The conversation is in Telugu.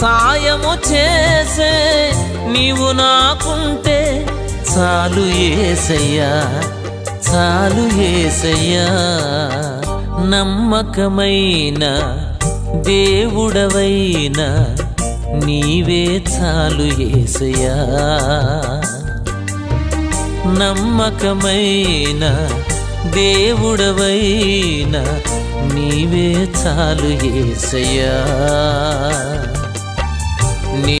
సాయము చేసే నీవు నాకుంటే చాలు ఏసయ్యా చాలు ఏసయ్యా. నమ్మకమైన దేవుడవైన నీవే చాలు ఏసయ్యా. నమ్మకమైన దేవుడవైన నీవే చాలు ఏసయ్యా.